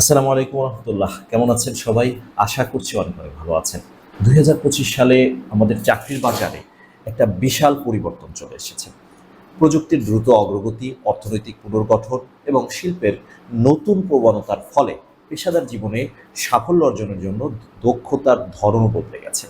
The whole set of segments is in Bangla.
আসসালামু আলাইকুম রহমতুল্লাহ কেমন আছেন সবাই? আশা করছি অনেক অনেক ভালো আছেন। দুই হাজার পঁচিশ সালে আমাদের চাকরির বাজারে একটা বিশাল পরিবর্তন চলে এসেছে। প্রযুক্তির দ্রুত অগ্রগতি, অর্থনৈতিক পুনর্গঠন এবং শিল্পের নতুন প্রবণতার ফলে পেশাদার জীবনে সাফল্য অর্জনের জন্য দক্ষতার ধরনও বদলে গেছে।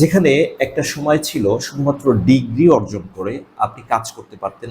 যেখানে একটা সময় ছিল শুধুমাত্র ডিগ্রি অর্জন করে আপনি কাজ করতে পারতেন,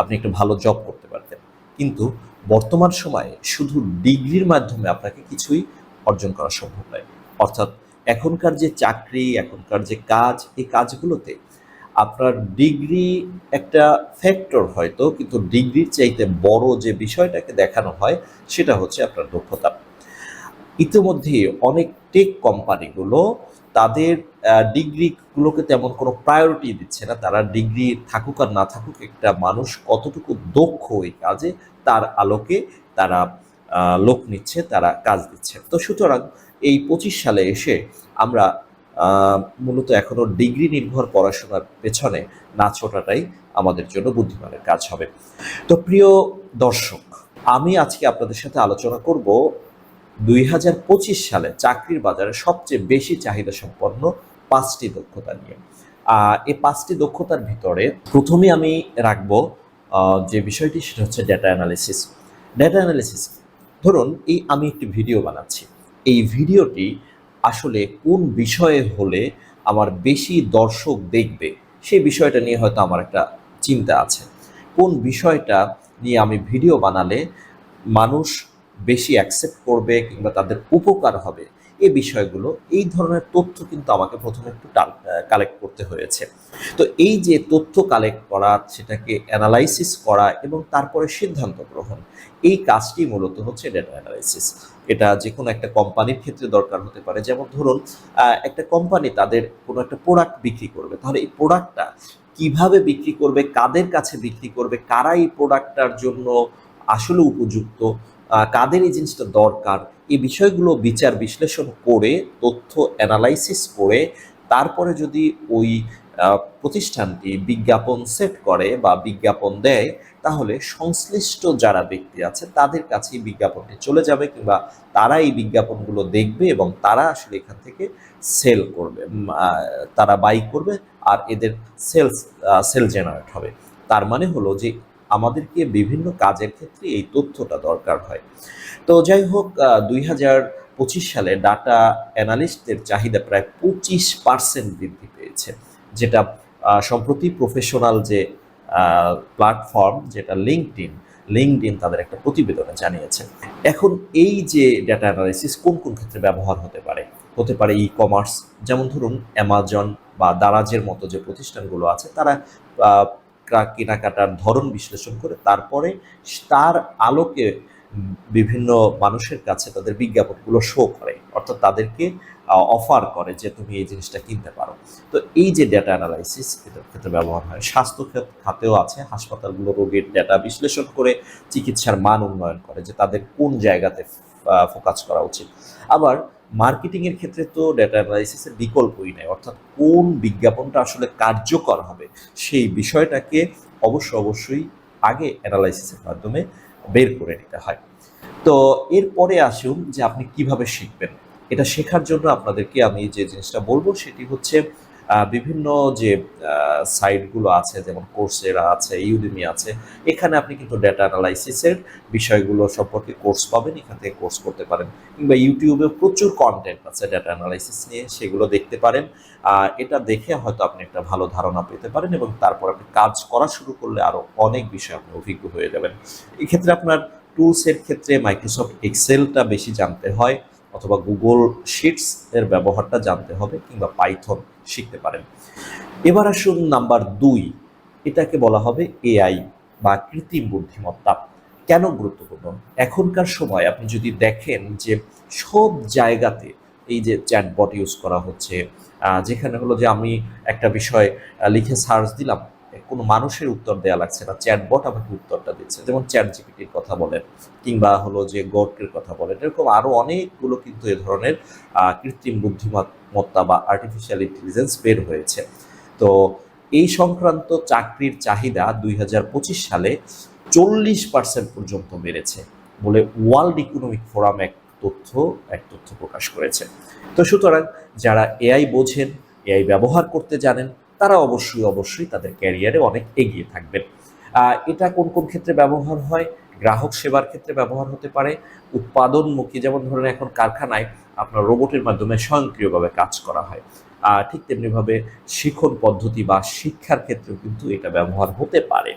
আপনি একটা ভালো জব করতে পারতেন। কিন্তু বর্তমান সময়ে শুধু ডিগ্রির মাধ্যমে আপনাকে কিছুই অর্জন করা সম্ভব নয়। অর্থাৎ এখনকার যে চাকরি, এখনকার যে কাজ, এই কাজগুলোতে আপনার ডিগ্রি একটা ফ্যাক্টর হয়তো, কিন্তু ডিগ্রির চাইতে বড় যে বিষয়টাকে দেখানো হয়, সেটা হচ্ছে আপনার দক্ষতা। ইতিমধ্যে অনেক টেক কোম্পানিগুলো তাদের ডিগ্রিগুলোকে তেমন কোনো প্রায়োরিটি দিচ্ছে না। তারা ডিগ্রি থাকুক আর না থাকুক, একটা মানুষ কতটুকু দক্ষ এই কাজে তার আলোকে তারা লোক নিচ্ছে, তারা কাজ দিচ্ছে। তো সুতরাং এই পঁচিশ সালে এসে আমরা মূলত এখনও ডিগ্রি নির্ভর পড়াশোনার পেছনে না ছোটাটাই আমাদের জন্য বুদ্ধিমানের কাজ হবে। তো প্রিয় দর্শক, আমি আজকে আপনাদের সাথে আলোচনা করব দুই হাজার পঁচিশ সালে চাকরির বাজারে সবচেয়ে বেশি চাহিদা সম্পন্ন পাঁচটি দক্ষতা নিয়ে। এই পাঁচটি দক্ষতার ভিতরে প্রথমে আমি রাখব যে বিষয়টি সেটা হচ্ছে ডেটা অ্যানালিসিস ডেটা অ্যানালিসিস ধরুন এই আমি একটি ভিডিও বানাচ্ছি। এই ভিডিওটি আসলে কোন বিষয়ে হলে আমার বেশি দর্শক দেখবে সেই বিষয়টা নিয়ে হয়তো আমার একটা চিন্তা আছে। কোন বিষয়টা নিয়ে আমি ভিডিও বানালে মানুষ বেশি অ্যাকসেপ্ট করবে কিংবা তাদের উপকার হবে? এই বিষয়গুলো, এই ধরনের তথ্য কিন্তু আমাকে প্রথমে একটু কালেক্ট করতে হয়েছে। তো এই যে তথ্য কালেক্ট করা, সেটাকে অ্যানালাইসিস করা এবং তারপরে সিদ্ধান্ত গ্রহণ, এই কাজটি মূলত হচ্ছে ডেটা অ্যানালাইসিস এটা যে কোনো একটা কোম্পানির ক্ষেত্রে দরকার হতে পারে। যেমন ধরুন একটা কোম্পানি তাদের কোনো একটা প্রোডাক্ট বিক্রি করবে। তাহলে এই প্রোডাক্টটা কীভাবে বিক্রি করবে, কাদের কাছে বিক্রি করবে, কারা এই প্রোডাক্টটার জন্য আসলে উপযুক্ত কাদের এই জিনিসটা দরকার? এই বিষয়গুলো বিচার বিশ্লেষণ করে, তথ্য অ্যানালাইসিস করে, তারপরে যদি ওই প্রতিষ্ঠানটি বিজ্ঞাপন সেট করে বা বিজ্ঞাপন দেয়, তাহলে সংশ্লিষ্ট যারা ব্যক্তি আছে, তাদের কাছে বিজ্ঞাপনটি চলে যাবে কিংবা তারা এই বিজ্ঞাপনগুলো দেখবে এবং তারা আসলে এখান থেকে সেল করবে তারা বাই করবে আর এদের সেলস সেল জেনারেট হবে। তার মানে হলো যে আমাদেরকে বিভিন্ন কাজের ক্ষেত্রে এই তথ্যটা দরকার হয়। তো যাই হোক দুই হাজার পঁচিশ সালে ডাটা অ্যানালিস্টদের চাহিদা প্রায় পঁচিশ পার্সেন্ট বৃদ্ধি পেয়েছে। যেটা সম্প্রতি প্রফেশনাল যে প্ল্যাটফর্ম যেটা লিঙ্কডিন লিঙ্কডিন তাদের একটা প্রতিবেদনে জানিয়েছে। এখন এই যে ডাটা অ্যানালাইসিস কোন কোন ক্ষেত্রে ব্যবহার হতে পারে? হতে পারে ই কমার্স যেমন ধরুন অ্যামাজন বা দারাজের মতো যে প্রতিষ্ঠানগুলো আছে, তারা কেনাকাটার ধরন বিশ্লেষণ করে তারপরে তার আলোকে বিভিন্ন মানুষের কাছে তাদের বিজ্ঞাপনগুলো শো করে, অর্থাৎ তাদেরকে অফার করে যে তুমি এই জিনিসটা কিনতে পারো। তো এই যে ডেটা অ্যানালাইসিস ক্ষেত্রে ব্যবহার হয়, স্বাস্থ্য খাত- খাতেও আছে, হাসপাতালগুলো রোগীর ডেটা বিশ্লেষণ করে চিকিৎসার মান উন্নয়ন করে যে তাদের কোন জায়গাতে ফোকাস করা উচিত। আবার মার্কেটিং এর ক্ষেত্রে তো ডেটা অ্যানালাইসিসের বিকল্পই নাই। অর্থাৎ কোন বিজ্ঞাপনটা আসলে কার্যকর হবে সেই বিষয়টাকে অবশ্য অবশ্যই আগে অ্যানালাইসিসের মাধ্যমে বের করে নিতে হয়। তো এরপরে আসুন যে আপনি কীভাবে শিখবেন। এটা শেখার জন্য আপনাদেরকে আমি যে জিনিসটা বলব সেটি হচ্ছে বিভিন্ন যে সাইটগুলো আছে, যেমন কোর্সেরা আছে ইউডিমি আছে, এখানে আপনি কিন্তু ডেটা অ্যানালাইসিসের বিষয়গুলো সম্পর্কে কোর্স পাবেন, এখান থেকে কোর্স করতে পারেন। কিংবা ইউটিউবে প্রচুর কন্টেন্ট আছে ডেটা অ্যানালাইসিস নিয়ে, সেগুলো দেখতে পারেন। এটা দেখে হয়তো আপনি একটা ভালো ধারণা পেতে পারেন এবং তারপর আপনি কাজ করা শুরু করলে আরও অনেক বিষয় আপনি অভিজ্ঞ হয়ে যাবেন। এক্ষেত্রে আপনার টুলসের ক্ষেত্রে মাইক্রোসফট এক্সেলটা বেশি জানতে হয়। অথবা গুগল শিটস এর ব্যবহারটা জানতে হবে কিংবা পাইথন শিখতে পারেন। এবার আসুন নাম্বার দুই, এটাকে বলা হবে এআই বা কৃত্রিম বুদ্ধিমত্তা। কেন গুরুত্বপূর্ণ? এখনকার সময় আপনি যদি দেখেন যে সব জায়গাতে এই যে চ্যাটবট ইউজ করা হচ্ছে যেখানে হলো যে আমি একটা বিষয় লিখে সার্চ দিলাম কোনো মানুষের উত্তর দেওয়া লাগছে না। চ্যাটবট আমাকে উত্তরটা দিচ্ছে। যেমন চ্যাট জিপিটির কথা বলেন, কিংবা হলো যে গর্কের কথা বলেন, এরকম আরও অনেকগুলো কিন্তু এ ধরনের কৃত্রিম বুদ্ধিমত্তা বা আর্টিফিশিয়াল ইন্টেলিজেন্স বের হয়েছে। তো এই সংক্রান্ত চাকরির চাহিদা দুই হাজার পঁচিশ সালে চল্লিশ পার্সেন্ট পর্যন্ত বেড়েছে বলে ওয়ার্ল্ড ইকোনমিক ফোরাম এক তথ্য এক তথ্য প্রকাশ করেছে। তো সুতরাং যারা এআই বোঝেন এআই ব্যবহার করতে জানেন তারা অবশ্যই অবশ্যই তাদের ক্যারিয়ারে অনেক এগিয়ে থাকবেন। এটা কোন কোন ক্ষেত্রে ব্যবহার হয়? গ্রাহক সেবার ক্ষেত্রে ব্যবহার হতে পারে। উৎপাদনমুখী, যেমন ধরেন এখন কারখানায় আপনার রোবটের মাধ্যমে স্বয়ংক্রিয়ভাবে কাজ করা হয়। ঠিক তেমনিভাবে শিখন পদ্ধতি বা শিক্ষার ক্ষেত্রেও কিন্তু এটা ব্যবহার হতে পারে।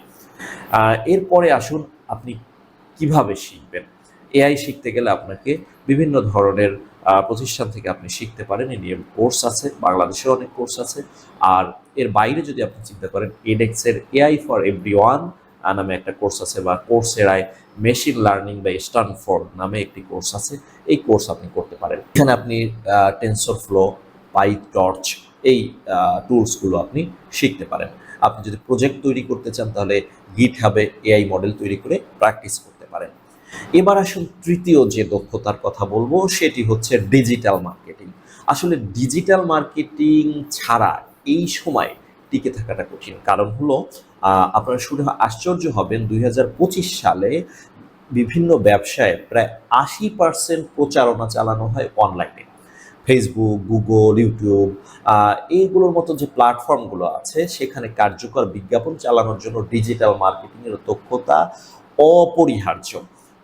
এরপরে আসুন আপনি কীভাবে শিখবেন? এআই শিখতে গেলে আপনাকে বিভিন্ন ধরনের প্রতিষ্ঠান থেকে আপনি শিখতে পারেন। এই নিয়ে কোর্স আছে, বাংলাদেশেও অনেক কোর্স আছে। আর এর বাইরে যদি আপনি চিন্তা করেন এডেক্সের এআই ফর এভরি ওয়ান নামে একটা কোর্স আছে বা কোর্সেরায় মেশিন লার্নিং বা স্টানফোর্ড নামে একটি কোর্স আছে, এই কোর্স আপনি করতে পারেন। এখানে আপনি টেন্সর ফ্লো পাই টর্চ এই টুলসগুলো আপনি শিখতে পারেন। আপনি যদি প্রজেক্ট তৈরি করতে চান, তাহলে গিট হাবে এআই মডেল তৈরি করে প্র্যাকটিস করতে পারেন। এবার আসুন তৃতীয় যে দক্ষতার কথা বলব, সেটি হচ্ছে ডিজিটাল মার্কেটিং আসলে ডিজিটাল মার্কেটিং ছাড়া এই সময় টিকে থাকাটা কঠিন। কারণ হলো আপনারা শুনে আশ্চর্য হবেন, দুই হাজার পঁচিশ সালে বিভিন্ন ব্যবসায় প্রায় আশি পার্সেন্ট প্রচারণা চালানো হয় অনলাইনে ফেসবুক গুগল ইউটিউব এইগুলোর মতো যে প্ল্যাটফর্মগুলো আছে, সেখানে কার্যকর বিজ্ঞাপন চালানোর জন্য ডিজিটাল মার্কেটিংয়ের দক্ষতা অপরিহার্য।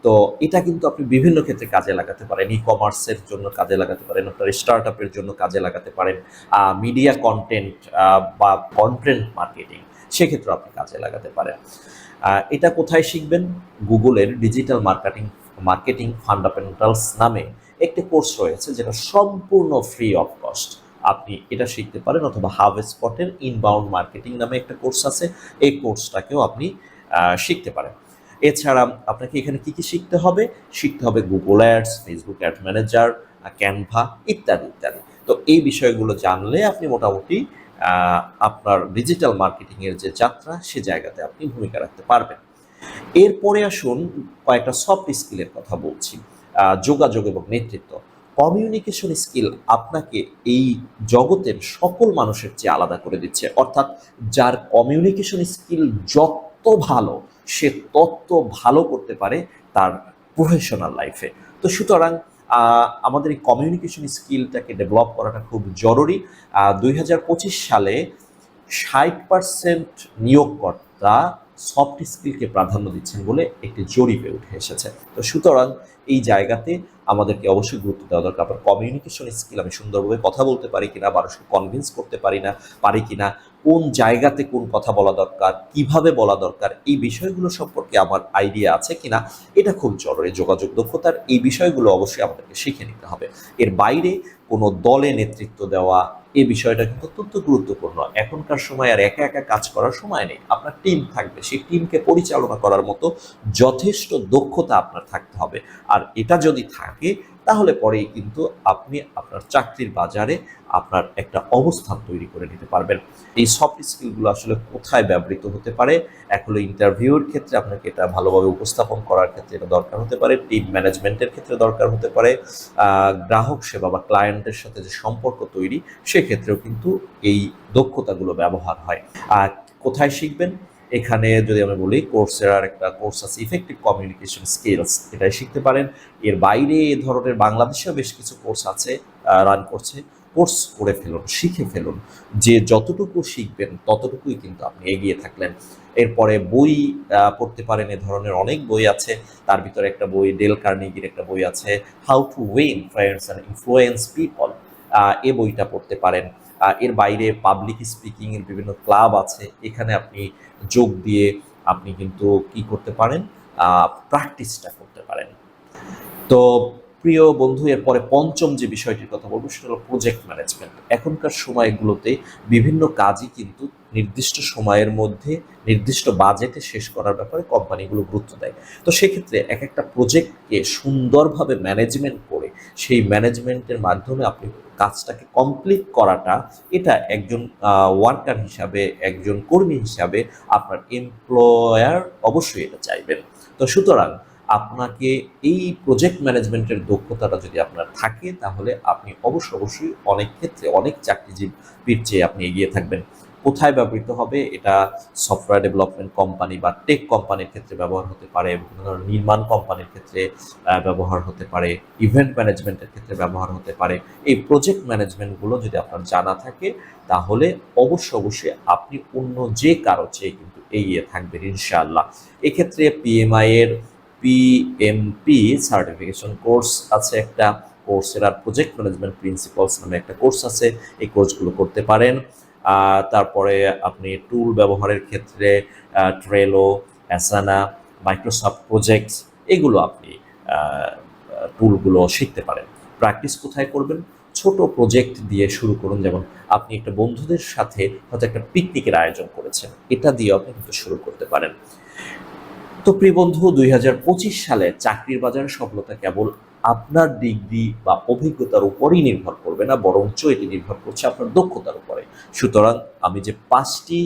তো এটা কিন্তু আপনি বিভিন্ন ক্ষেত্রে কাজে লাগাতে পারেন। ই কমার্সের জন্য কাজে লাগাতে পারেন, আপনার স্টার্ট আপের জন্য কাজে লাগাতে পারেন মিডিয়া কন্টেন্ট বা কন্টেন্ট মার্কেটিং সেক্ষেত্রে আপনি কাজে লাগাতে পারেন। এটা কোথায় শিখবেন? গুগলের ডিজিটাল মার্কেটিং মার্কেটিং ফান্ডামেন্টালস নামে একটি কোর্স রয়েছে, যেটা সম্পূর্ণ ফ্রি অফ কস্ট আপনি এটা শিখতে পারেন, অথবা হাব স্পটের ইনবাউন্ড মার্কেটিং নামে একটা কোর্স আছে, এই কোর্সটাকেও আপনি শিখতে পারেন। এছাড়া আপনাকে এখানে কি কি শিখতে হবে? শিখতে হবে Google ads Facebook ad manager Canva ইত্যাদি ইত্যাদি। তো এই বিষয়গুলো জানলে আপনি মোটামুটি আপনার ডিজিটাল মার্কেটিংয়ের যে যাত্রা, সে জায়গাতে আপনি ভূমিকা রাখতে পারবেন। এরপরে আসুন, কয়েকটা সফট স্কিলের কথা বলছি। যোগাযোগ এবং নেতৃত্ব। কমিউনিকেশন স্কিল আপনাকে এই জগতের সকল মানুষের চেয়ে আলাদা করে দিচ্ছে। অর্থাৎ যার কমিউনিকেশন স্কিল যত ভালো সে তত্ত্ব ভালো করতে পারে তার প্রফেশনাল লাইফে তো সুতরাং আমাদের এই কমিউনিকেশন স্কিলটাকে ডেভেলপ করাটা খুব জরুরি। দুই হাজার পঁচিশ সালে ষাট পার্সেন্ট নিয়োগকর্তা সফট স্কিলকে প্রাধান্য দিচ্ছেন বলে একটি জরিপে উঠে এসেছে। তো সুতরাং এই জায়গাতে আমাদেরকে অবশ্যই গুরুত্ব দেওয়া দরকার। আপনার কমিউনিকেশন স্কিল আমি সুন্দরভাবে কথা বলতে পারি কিনা, মানুষকে কনভিন্স করতে পারি না, পারি কিনা, কোন জায়গাতে কোন কথা বলা দরকার, কীভাবে বলা দরকার, এই বিষয়গুলো সম্পর্কে আমার আইডিয়া আছে কিনা, এটা খুব জরুরি। যোগাযোগ দক্ষতার এই বিষয়গুলো অবশ্যই আমাদেরকে শিখে নিতে হবে। এর বাইরে কোনো দলে নেতৃত্ব দেওয়া এই বিষয়টা কিন্তু অত্যন্ত গুরুত্বপূর্ণ। এখনকার সময় আর একা একা কাজ করার সময় নেই। আপনার টিম থাকবে। সেই টিমকে পরিচালনা করার মতো যথেষ্ট দক্ষতা আপনার থাকতে হবে। আর এটা যদি থাকে, তাহলে পরেই কিন্তু আপনি আপনার চাকরির বাজারে আপনার একটা অবস্থান তৈরি করে নিতে পারবেন। এই সফট স্কিলগুলো আসলে কোথায় ব্যবহৃত হতে পারে? এক হলো ইন্টারভিউর ক্ষেত্রে আপনাকে এটা ভালোভাবে উপস্থাপন করার ক্ষেত্রে এটা দরকার হতে পারে টিম ম্যানেজমেন্টের ক্ষেত্রে দরকার হতে পারে গ্রাহক সেবা বা ক্লায়েন্টের সাথে যে সম্পর্ক তৈরি, সেক্ষেত্রেও কিন্তু এই দক্ষতাগুলো ব্যবহার হয়। আর কোথায় শিখবেন? এখানে যদি আমি বলি কোর্সের আর একটা কোর্স আছে ইফেক্টিভ কমিউনিকেশন স্কিলস এটাই শিখতে পারেন। এর বাইরে এ ধরনের বাংলাদেশেও বেশ কিছু কোর্স আছে রান করছে। কোর্স করে ফেলুন, শিখে ফেলুন। যে যতটুকু শিখবেন, ততটুকুই কিন্তু আপনি এগিয়ে থাকলেন। এরপরে বই পড়তে পারেন, এ ধরনের অনেক বই আছে। তার ভিতরে একটা বই ডেল কার্নিগির একটা বই আছে how to win friends and influence people এ বইটা পড়তে পারেন। এর বাইরে পাবলিক স্পিকিংয়ের বিভিন্ন ক্লাব আছে, এখানে আপনি যোগ দিয়ে আপনি কিন্তু কি করতে পারেন প্র্যাকটিসটা করতে পারেন। তো প্রিয় বন্ধু, এরপরে পঞ্চম যে বিষয়টির কথা বলব, সেটা হলো প্রজেক্ট ম্যানেজমেন্ট এখনকার সময়গুলোতে বিভিন্ন কাজই কিন্তু নির্দিষ্ট সময়ের মধ্যে নির্দিষ্ট বাজেটে শেষ করার ব্যাপারে কোম্পানিগুলো গুরুত্ব দেয়। তো সেক্ষেত্রে এক একটা প্রজেক্টকে সুন্দরভাবে ম্যানেজমেন্ট করে সেই ম্যানেজমেন্টের মাধ্যমে আপনি কাজটাকে কমপ্লিট করাটা, এটা একজন ওয়ার্কার হিসাবে, একজন কর্মী হিসাবে আপনার এমপ্লয়ার অবশ্যই এটা চাইবেন। তো সুতরাং আপনাকে এই প্রজেক্ট ম্যানেজমেন্টের দক্ষতাটা যদি আপনার থাকে, তাহলে আপনি অবশ্য অবশ্যই অনেক ক্ষেত্রে অনেক চাকরিজীবীর চেয়ে আপনি এগিয়ে থাকবেন। কোথায় ব্যবহৃত হবে? এটা সফটওয়্যার ডেভেলপমেন্ট কোম্পানি বা টেক কোম্পানির ক্ষেত্রে ব্যবহার হতে পারে, বিভিন্ন ধরনের নির্মাণ কোম্পানির ক্ষেত্রে ব্যবহার হতে পারে ইভেন্ট ম্যানেজমেন্টের ক্ষেত্রে ব্যবহার হতে পারে। এই প্রজেক্ট ম্যানেজমেন্টগুলো যদি আপনার জানা থাকে, তাহলে অবশ্য অবশ্যই আপনি অন্য যে কারও চেয়ে কিন্তু এগিয়ে থাকবেন, ইনশাআল্লাহ। এক্ষেত্রে পিএমআই এর পিএমপি সার্টিফিকেশন কোর্স আছে একটা কোর্সের আর প্রজেক্ট ম্যানেজমেন্ট প্রিন্সিপালস নামে একটা কোর্স আছে, এই কোর্সগুলো করতে পারেন। তারপরে আপনি টুল ব্যবহারের ক্ষেত্রে ট্রেলো অ্যাসানা মাইক্রোসফট প্রজেক্টস এগুলো আপনি টুলগুলো শিখতে পারেন। প্র্যাকটিস কোথায় করবেন? ছোট প্রজেক্ট দিয়ে শুরু করুন। যেমন আপনি একটা বন্ধুদের সাথে হয়তো একটা পিকনিকের আয়োজন করেছেন। এটা দিয়ে আপনি কিন্তু শুরু করতে পারেন। তো প্রিয় বন্ধু, দুই হাজার পঁচিশ সালে চাকরির বাজারে সফলতা কেবল আপনার ডিগ্রি বা অভিজ্ঞতার উপরই নির্ভর করবে না, বরঞ্চ এটি নির্ভর করছে আপনার দক্ষতার উপরে। সুতরাং আমি যে পাঁচটি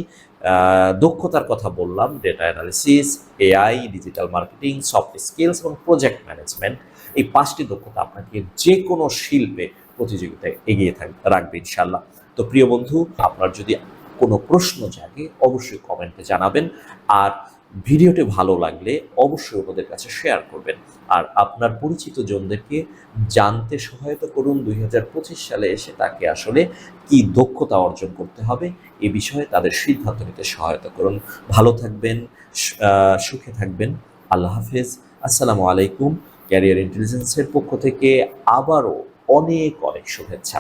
দক্ষতার কথা বললাম data analysis AI digital marketing soft skills এবং প্রজেক্ট ম্যানেজমেন্ট এই পাঁচটি দক্ষতা আপনাকে যে কোনো শিল্পে, প্রতিযোগিতায় এগিয়ে থাকবে রাখবে ইনশাল্লাহ তো প্রিয় বন্ধু, আপনার যদি কোনো প্রশ্ন জাগে, অবশ্যই কমেন্টে জানাবেন। আর ভিডিওটি ভালো লাগলে অবশ্যই ওদের কাছে শেয়ার করবেন। আর আপনার পরিচিত জনদেরকে জানতে সহায়তা করুন দুই হাজার পঁচিশ সালে এসে তাকে আসলে কি দক্ষতা অর্জন করতে হবে এ বিষয়ে তাদের সিদ্ধান্ত নিতে সহায়তা করুন। ভালো থাকবেন সুখে থাকবেন। আল্লাহ হাফেজ। আসসালামু আলাইকুম। ক্যারিয়ার ইন্টেলিজেন্সের পক্ষ থেকে আবারও অনেক অনেক শুভেচ্ছা।